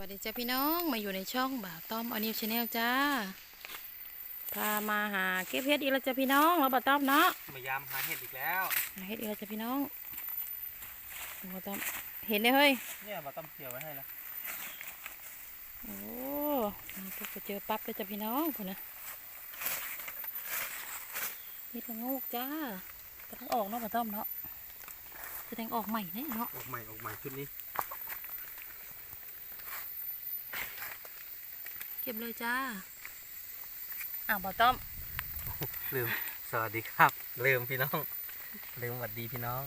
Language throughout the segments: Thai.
วัสดีจ้าพี่น้องมาอยู่ในช่องบ่าวต้อมอนิวชาแนลจ้าพามาหาเก็บเห็ดอีกแล้วจ้าพี่น้องแล้วบ่าวต้อมเนาะมายามหาเห็ดอีกแล้วหาเห็ดอีกแล้วจ้าพี่น้องบ่าวต้อมเห็นได้เฮ้ยเนี่ยมาต้มเกี่ยวไว้ให้แล้วโอ้มาปุ๊บก็เจอปั๊บเลยจ้าพี่น้องคนนะเห็ดละโงกจ้ากำลังออกเนาะบ่าวต้อมเนาะแสดงออกใหม่เนี่ยเนาะออกใหม่ออกใหม่ชุดนี้ ก็บเลยจ้าอ้าวบ่าวต้อม ลืม สวัสดีครับ ลืมพี่น้อง ลืมสวัสดีพี่น้อง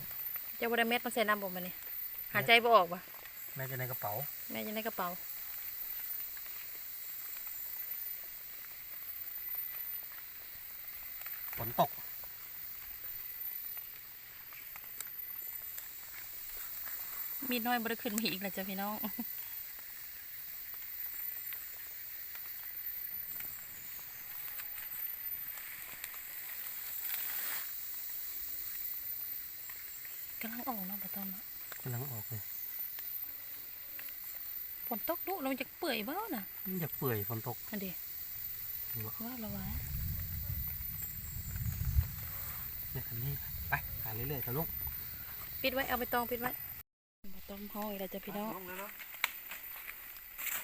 เจ้าบไดเม็ดมาใส่น้ำผมมาเนี่ยหายใจบ่ออกว่ะแม่จะในกระเป๋า แม่จะในกระเป๋า ฝนตก มีดน้อยบ่ได้ขึ้นมาอีกแล้วจ้ะพี่น้อง กำลังออกเนาะปะตอมเนาะ กำลังออกเลย ฝ นตกดุเราจะเปื่อยบ้าน่ะมันอยากเปื่อยฝนตกอันเดียเห็นบ่ว่าเราวะเนี่ยคันนี้ไปหาเรื่อยๆตะลุกปิดไว้เอาไปตองปิดไว้ปะตอมห้อยแล้วจ้ะพี่น้องลงเลยเนาะ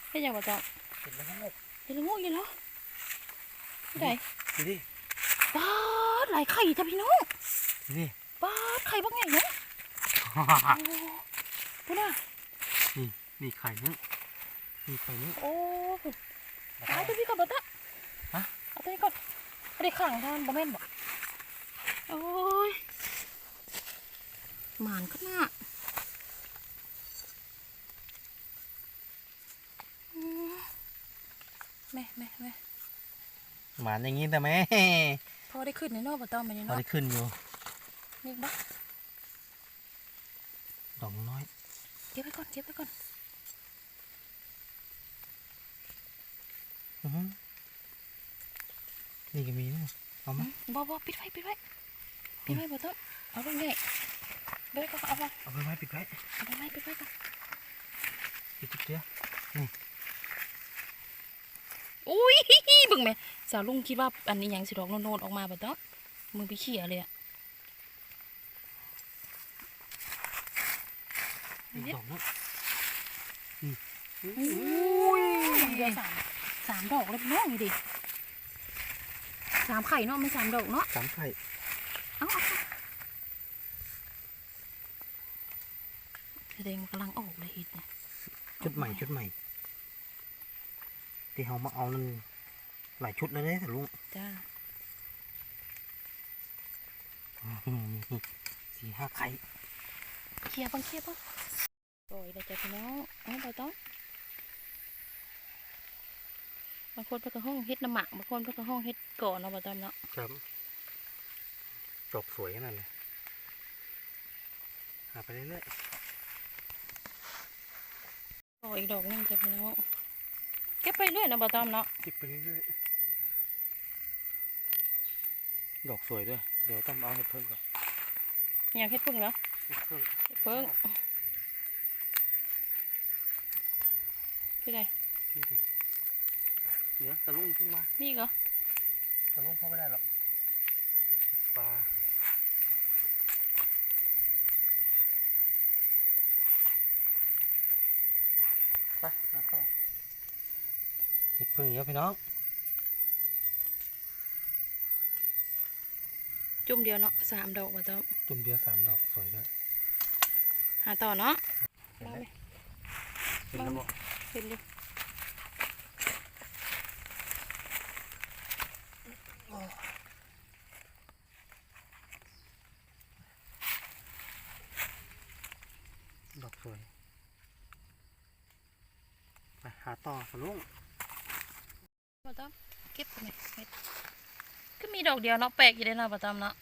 ให้ยังปะตอมเห็นแล้วงกเห็นแล้วงูอยู่เหรอที่ไหนดูดิป้าดหลายไข่จ้ะพี่น้องดูดิป้าดไข่บ้างไงเนาะโอ้พูดน่ะนี่นี่ไข่นึง นี่ไข่นึงโอ้เอาตัวนี้ก่อนบะตะฮะเอาตัวนี้ก่อนไม่ได้ขังท่านบะแม่นบอกโอ้ยหมานก็น่าอืมแม่แม่แม่หมานอย่างงี้แต่แม่พอได้ขึ้นในนอกบะตอมไปในพนออกได้ขึ้นอยู่นี่บักดอกน้อยเก็บไว้ก่อนเก็บไว้ก่อน อื้อหือ นี่ก็มีนะเอาไหมบอบอปิดไว้ปิดไว้ปิดไว้บะตอมเอาลงไงเดี๋ยวก็เอาไปเอาไปไว้ปิดไว้เอาไปไว้ปิดไว้ก่อนปิดจุดเดียวอุ้ยเบิ่งแม่สาวลุงคิดว่าอันนี้หยังสิดอกโนนๆออกมาบ่ต้องมือไปเขี่ยเลยอะอีกดอกนึงอุ้ยเดียวสาม สามดอกเลยพี่น้องนี่ดิสามไข่เนาะไม่สามดอกเนาะสามไข่เอาเอาเอาแสดงว่ากำลังออกเลยฮิตเนี่ยชุดใหม่ชุดใหม่ที่เขามาเอานั่นหลายชุดเลยเด้แต่ลุงจ้าอื้อหือสี่ห้าไข่เคลียร์บ้างเคลียร์บ้างโอ้ยได้วจ้ะพี่น้องเอาบ่ต้อง บางคนเพิ่นก็ห้องเฮ็ดน้ำหมักบางคนเพิ่นก็ห้องเฮ็ดก่อนเนาะบ่ต้องเนาะครับจบสวยขนาดเลยหาไปเรื่อยโอ้อีกดอกหนึงจ้ะพี่น้องเก็บไปเรื่อยนะบ่ต้อมเนาะๆจิบไปเรื่อยๆดอกสวยด้วย เดี๋ยวต้องเอาเห็ดเพิ่งก่อนอยากเฮ็ดพึ่งเหรอเห็ดเพิ่งเฮ็ดพึ่งที่ใดนี่ดิ เดี๋ยวตะลุงเพิ่งมามีอีกเหรอตะลุงเข้าไม่ได้หรอกปลาไปหาข้าวเห็ดเพิ่งเยอะพี่น้อง จุ่มเดียวเนาะสามดอกบ่ต้อมจุ่มเดียวสามดอกสวยด้วย หาต่อเนาะเห็นมาไหมไหมเห็นแล้วบ่เห็นอยู่ ดอกสวย ไปหา ต่อสลุงบ่ต้อมเก็บไปไหมเฮ็ดก็มีดอกเดียวเนาะแปลกอยู่เด้เนาะบ่ต้อมเนาะ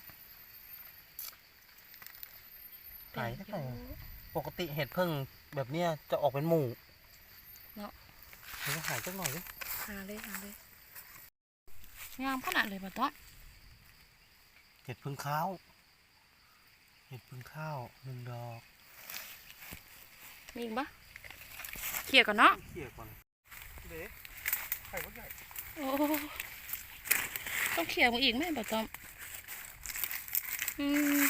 ไก่แปลไก่กอยู่ปกติเห็ดพึ่งแบบเนี้ยจะออกเป็นหมู่เนาะเดี๋ยวหายจักหน่อยดิหาเลยหาเลยงามขนาดเลยบ่ต้อมเห็ดพึ่งข้าวเห็ดพึ่งข้าวหนึ่งดอกมีอีกปะเคลียร์ก่อนเนาะเขี่ยก่อน เด็ไข่มดใหญ่โอ้ต้องเคลียร์มาอีกไหมบ่ต้อมอืม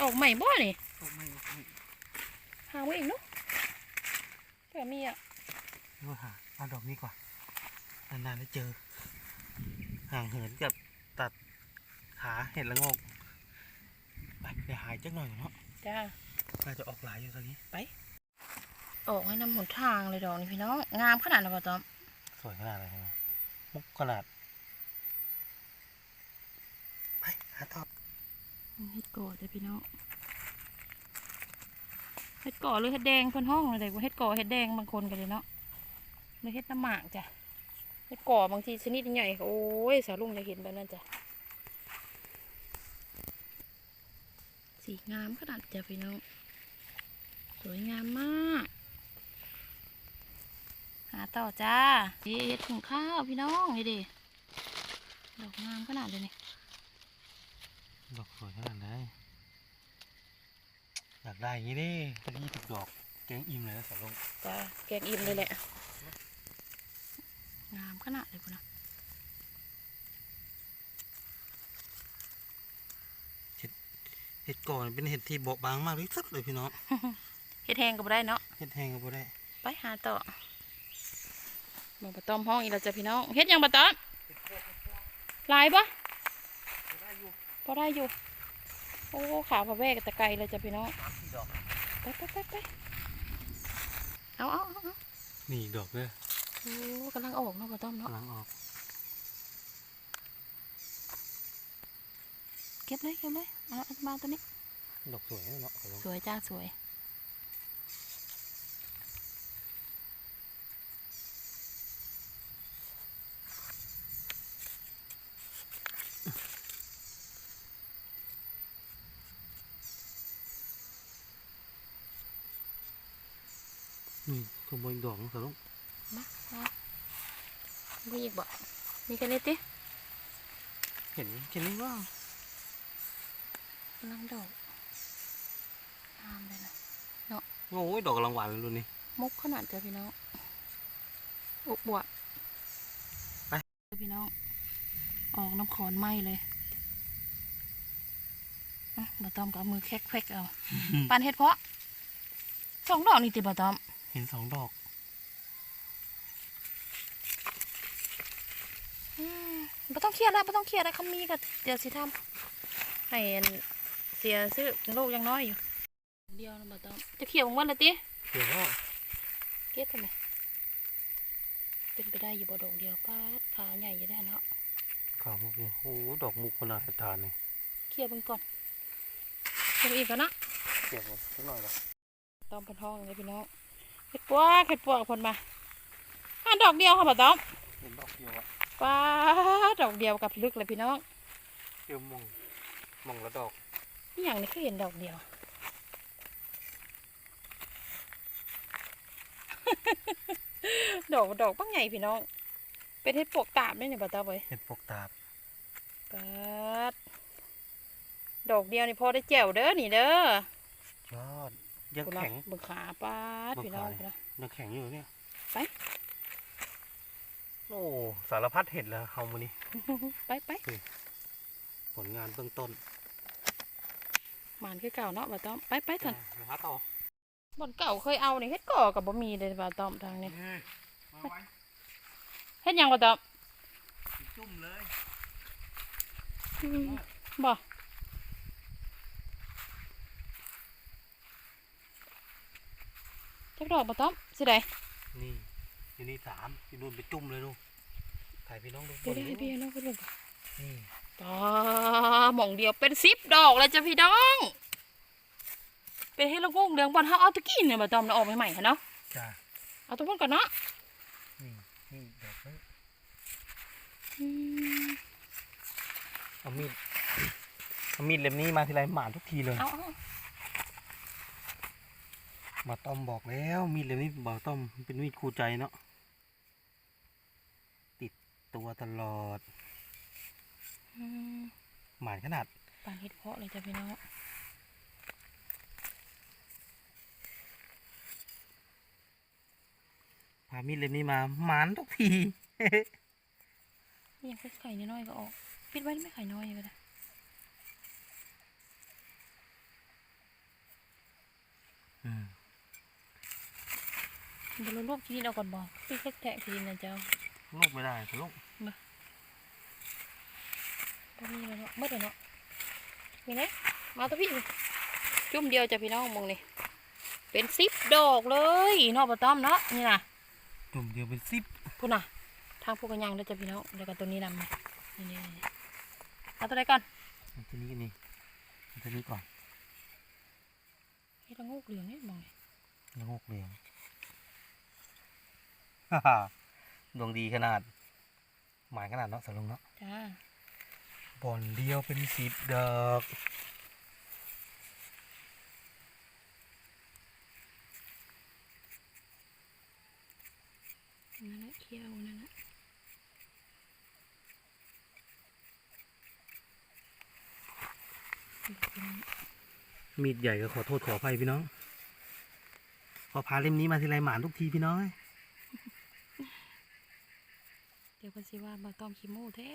ออกใหม่บ่นี่ตกไม่ตกไม่หาไว้อีกเนาะแต่มีอะดูหาเอาดอกนี้ก่อนนานๆได้เจอ ห่างเหินกับตัดขาเห็ดละโงกไปเดี๋ยวหายจักหน่อยเนาะจ้าน่าจะออกหลายอยู่ตอนนี้ ออกให้นำหนทางเลยดอกนี่พี่น้อง งามขนาดนั้นบ่ต้อม สวยขนาดไหนนะมุกขนาด ไปหาต่อเฮ็ดก่อจ้ะพี่น้องเฮ็ดก่อหรือเฮ็ดแดงเพิ่นห้องเลยเด็กว่าเฮ็ดก่อเฮ็ดแดงบางคนกันเลยเนาะหรือเฮ็ดน้ำหมากจ้ะเฮ็ดก่อบางทีชนิดใหญ่โอ้ยสาวลุงจะเห็นแบบนั้นจ้ะสีงามขนาดจ้ะพี่น้องสวยงามมากหาต่อจ้านี่เฮ็ดถุงข้าวพี่น้องนี่ดิดอกงามขนาดเลยนี่ดอกสวยขนาดไหนอยากได้อย่างนี้ดิตั้งยี่สิบดอกแกงอิ่มเลยนะสาวลงจ้าแกงอิ่มเลยแหละงามขนาดเลยพุ่นนะเห็ดก่อนเป็นเห็ดที่บอบบางมากที่สุดเลยพี่น้องเฮ็ดแห้งก็บ่ได้เนาะ เห็ดแห้งก็บ่ได้ ไปหาต่อ มาปะต้อมห้องอีกแล้วจ้ะพี่น้องเฮ็ดหยังปะต้อมหลายปะพอได้อยู่ โอ้ขาพะแวกแต่ไกลเลยจ้ะพี่น้องสามสี่ดอกไปไปไปไปเอาเอาเอาเอานี่อีกดอกเลยโอ้กำลังออกเนาะปะต้อมเนาะกำลังออก เก็บเลยเก็บเลยเอาเอามาตัวนี้ ดอกสวยนะเนาะสาวลงสวยจ้าสวย นี่ขโมยดอกนะ สาวลงมามามีอีกบ่มีแค่นี้ติเห็นแค่นี้ว่ากำลังดอกงามเลยนะโอ้ยดอกกำลังหวานเลยดูนี่มุกขนาดจ้ะพี่น้องอุบบวไปพี่น้อง ออกน้ำขอนไหมเลยอะบะตอมก็เอามือแคกๆเอาปานเห็ดเพาะสองดอกนี่ติบะตอม เห็นสองดอก อืมบ่ต้องเครียดแล้วบ่ต้องเครียดแล้วคำมีก็เดี๋ยวสิทำให้อันเสียซื้อโลกยังน้อยอยู่ เดียวนะบะตอมจะเขี่ยวของวันละติเดี๋ยวว่าเก็บทำไมเป็นไปได้อยู่บ่ดอกเดียวป้าดขาใหญ่อยู่ได้เนาะขาวมุกเนี่ยโอ้ดอกมุกขนาดทานเลยเคลียร์เบิ่งก่อนเก็บอีกก่อนนะเก็บไว้สักหน่อยหรอต้อมพันทองเลยพี่น้องเห็ดปวกเห็ดปวกเพนมาอ่าดอกเดียวค่ะป้าต้อมเห็นดอกเดียวอะ ป้าดดอกเดียวกับลึกเลยพี่น้องเดียวมองมองละดอกนี่อย่างนี้ก็เห็นดอกเดียว ดอกดอกบ้างไงพี่น้อง เป็นเห็ดปวกตาบด้วยเนี่ยป้าต้อมเว้ยเห็ดปกตาบป้าดดอกเดียวนี่พอได้แจ๋วเด้อนี่เด้อยอดยังคุณน่ะแข็งเบิ่งขาป้าดพี่น้องเบิ่งขาคุณน่ะยังแข็งอยู่เนี่ยไป โอ้สารพัดเห็ดแล้วเฮามานี่ไปไปผลงานเบื้องต้นหมานคือเก่าเนาะป้าต้อมไปไปเถอะไปหาต่อบ่อนเก่าเคยเอานี่เฮ็ดก่อกับบ่มีเลยป้าต้อมทางนี้มาไว้เฮ็ดหยังป้าต้อมจุ่มเลยอืมบ่จักดอกป้าต้อมสิได้นี่ อยู่นี่สามอยู่นู่นไปจุ่มเลยลูกถ่ายพี่น้องดูเดี๋ยวได้ให้พี่น้องไปดูก่อนนี่ตาหม่องเดียวเป็น10ดอกเลยจ้ะพี่น้อง เป็นเฮ็ดละงงเดืองบ่อนเฮาเอาตะกี้เนี่ยป้าต้อมน่ะออกใหม่ๆหั่นเนาะจ้าเอาตรงนั้นก่อนเนาะนี่นี่ดอกนี้อืมเอามีดเอามีดเล่มนี้มาทีไรหมานทุกทีเลยเอาเอามาต้อมบอกแล้วมีดเล่มนี้บอกต้อมมันเป็นมีดคู่ใจเนาะ ติดตัวตลอดอืมหมานขนาดปานเฮ็ดเพาะเลยจ้ะพี่น้องพามีดเล่มนี้มาหมานทุกที นี่ยังไข่น้อยๆก็ออก ปิดไว้ไม่ไข่น้อยก็ได้อืมเดี๋ยวเราลวกกินเอาก่อนบอกพี่แค่แทะกินนะเจ้า ลูกไม่ได้แต่ลูกตอนนี้แล้วเนาะเมื่อไหร่เนาะมีไหมมาตัวพี่จุ่มเดียวจะพี่น้องมองนี่เป็นซิปดอกเลยเนอกปะต้อมเนาะนี่นะจุ่มเดียวเป็นซิปพูดน่ะทางพวกกันยังแล้วจะพี่น้องแล้วก็ตัวนี้นำมานี่นี่นี่เอาตัวไหนก่อนอันตัวนี้นี่อันตัวนี้ก่อนเฮ็ดละงูกเหลืองนี่มองนี่แล้วงกเหลืองฮ่าฮ่า ดวงดีขนาด หมายขนาดเนาะสลุงเนาะจ้าบอลเดียวเป็นสิบดอกนั่นแหละเคี้ยวนั่นแหละมีดใหญ่ก็ขอโทษขออภัยพี่น้อง พอพาเล่มนี้มาทีไรหมานทุกทีพี่น้องเอ้ย เดี๋ยวเพิ่นสิว่าบ่ต้อมขี้โม้แท้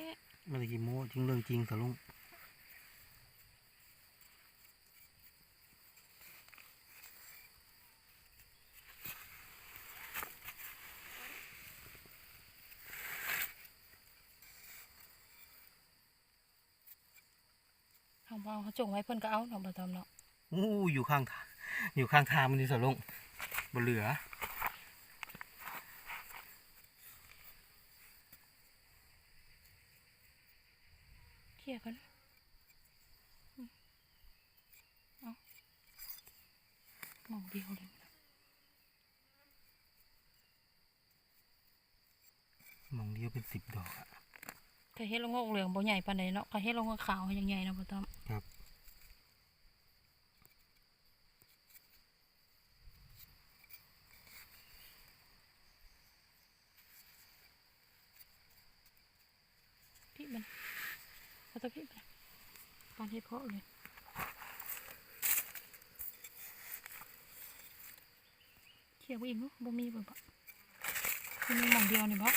ไม่ได้กินโม้จริงเรื่องจริงสลุงเฮาบ่เอาเขาจงไว้เพิ่นก็เอาเนาะบ่ตอมเนาะอู้อยู่ข้างทางอยู่ข้างทางมันนี่สลุงบนเหลือ เคลียร์กันอืมเอามองเดียวเลยมองเดียวเป็นสิบดอกอะถ้าเฮ็ดละโงกเหลืองบ่ใหญ่ปานใดเนาะถ้าเฮ็ดละโงกขาวยังใหญ่เนาะบ่ต้อมครับ พี่มันเอาตัวพี่มัน ปานเฮ็ดเพาะเลยเคลียร์บ่อีกเนาะบ่มีบ่บ่มีหม่องเดียวนี่บ่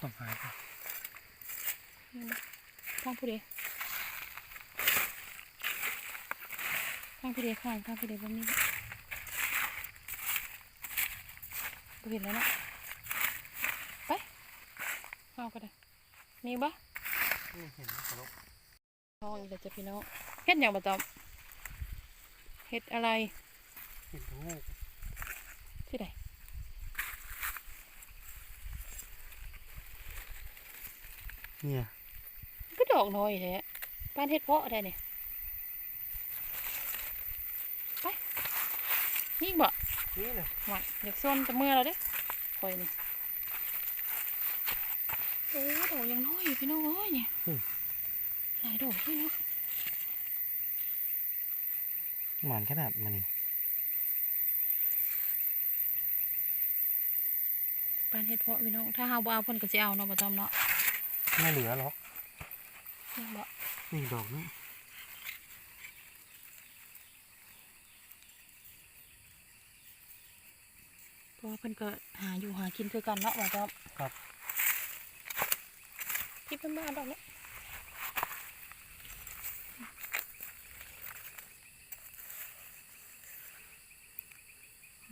ต้องหายไปนี่บ่ทางผู้ใดทางผู้ใดข้างทางผู้ใดบ่มีบ่บ่เห็นแล้วเนาะไปเอาก็ได้มีบ่ นี่เห็นไหมสลุงน้องอีกแล้วจ้ะพี่น้องเฮ็ดหยังบ่ตอมเฮ็ดอะไรเห็นทั้งงูที่ใดเนี่ยมันก็ดอกน้อยแท้บ้านเฮ็ดเพาะได้เนี่ยไปนี่บ่นี่เลยหวานอยากส้นแต่เมื่อแล้วเด้คอยนี่ โอ้ดอกยังน้อยอยู่พี่น้องเอ้ยเนี่ยหลายดอกด้วยเนาะหมานขนาดมันนี่บ้านเฮ็ดเพาะพี่น้องถ้าเฮาบ่เอาเพิ่นก็สิเอาเนาะบ่ตอมเนาะไม่เหลือหรอกนี่บ่นี่ดอกนี้เพราะว่าเพิ่นก็หาอยู่หากินคือกันเนาะบ่ตอมครับ ที่เพิ่นมาเอาดอกนี้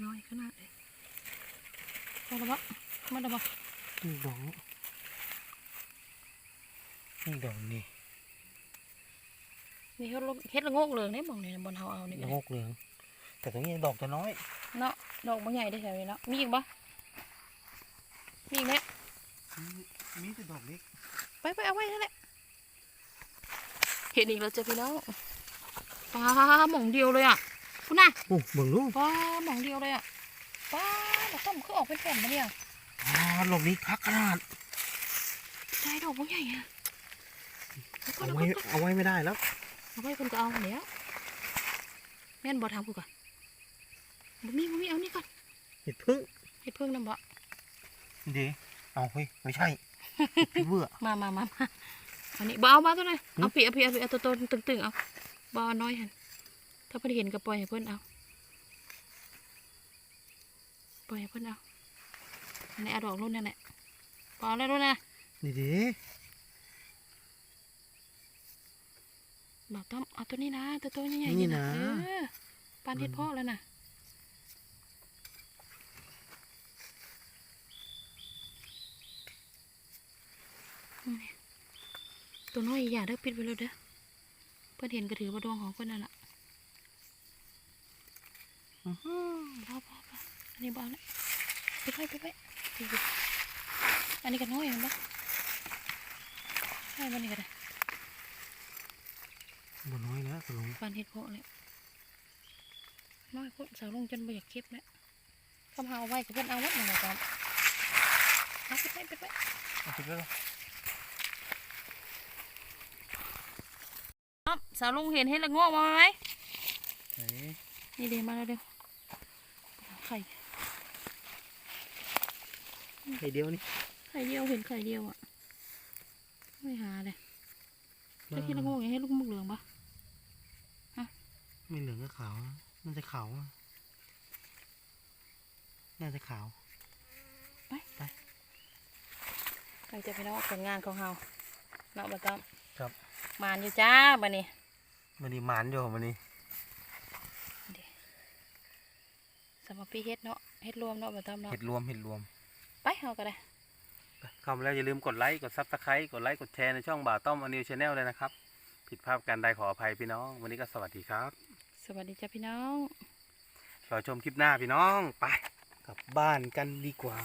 น้อยขนาดเลยมาแล้วบ่มาแล้วบ่นี่ดอกนี้นี่ดอกนี่นี่เฮ็ดละเฮ็ดละโงกเหลืองนี่มองนี่บนเฮาเอานี่ก็ละได้งกเหลือง แต่ตรงนี้ดอกจะน้อย เนาะ ดอกบ่ใหญ่ได้แถวนี้เนาะ มีอีกบ่มีอีกไหมมีแต่ดอกเล็ก ไปไปเอาไว้นั่นแหละเห็นอีกแล้วจ้ะพี่น้องปลาหม่องเดียวเลยอะคุณน่ะโอ้เบิ่งลูกปลาหม่องเดียวเลยอะปลาเราต้มคือออกเป็นแผ่นมาเนี่ยอ่าดอกนี้คักขนาดใช่ดอกบ่ใหญ่อะเอาก่อนเอาเอาไว้ก่อนเอาไว้ไม่ได้แล้วเอาไว้คนก็เอาเดี๋ยวแม่นบ่ทำกูก่อนบ่มีบ่มีเอานี่ก่อนเห็ดพึ่งเฮ็ดเพิ่งนำบ่เดี๋ยวเอาเฮ้ยไม่ใช่ เห็ดพี่เบื่อมามามามาอันนี้บ่เอาบ่ตัวไหนหึเอาปีเอาปีเอาปีเอาตัวโตตึงๆเอาบ่เอาน้อยหั่นถ้าเพิ่นเห็นก็ปล่อยให้เพิ่นเอาปล่อยให้เพิ่นเอาอันนี้เอาดอกรุ่นนั่นแหละปเอาแล้วรุ่นนะนี่ดิบอกต้อมเอาตัวนี้นะตัวโตวใหญ่ๆนี่นะเออปานเฮ็ดเพาะแล้วนะ ตัวน้อยอย่าเด้อปิดไว้เลยเด้อเพื่อนเห็นกระถือว่าดวงของเพื่อนนั่นแหละอื้อหือพอพอพออันนี้บ้าแล้วปิดไว้ปิดไว้ปิดไว้อันนี้ก็น้อยเห็นปะใช่มันนี่ก็ได้บ่น้อยแล้วสลุงปานเฮ็ดเพาะเลยน้อยโคตรสาวลงจนบ่อยากเก็บแล้วคำหาเอาไว้กับเพื่อนเอาไว้หนึ่งก่อนเอาปิดไว้ปิดไว้เอาไปเลย อ๊อบสาวลุงเห็นเห็ดละโงกมาไหมไหนนี่เดี๋ยวมาแล้วเดี๋ยวไข่ไข่เดียวนี่ไข่เดียวเห็นไข่เดียวอะ ไม่หาเลยจะคิดละโงกอย่างให้ลูกมุกเหลืองปะไม่เหลืองก็ขาวนะน่าจะขาวอะน่าจะขาวใครจะไปนอกผลงานของเฮาเนาะบ่ต้อมครับ มานอยู่จ้าบัดนี้มันนี่หมานอยู่มันนี่สำหรับพี่เฮ็ดเนาะเฮ็ดรวมเนาะบ่ต้อมเนาะเห็ดรวมเห็ดรวมไปเฮาก็ได้เข้ามาแล้วอย่าลืมกดไลค์กดซับสไครต์กดไลค์กดแชร์ในช่องบ่าวต้อมอนิวชาแนลเลยนะครับ ผิดพลาดกันใดขออภัยพี่น้อง วันนี้ก็สวัสดีครับสวัสดีจ้าพี่น้อง รอชมคลิปหน้าพี่น้องไปกลับบ้านกันดีกว่า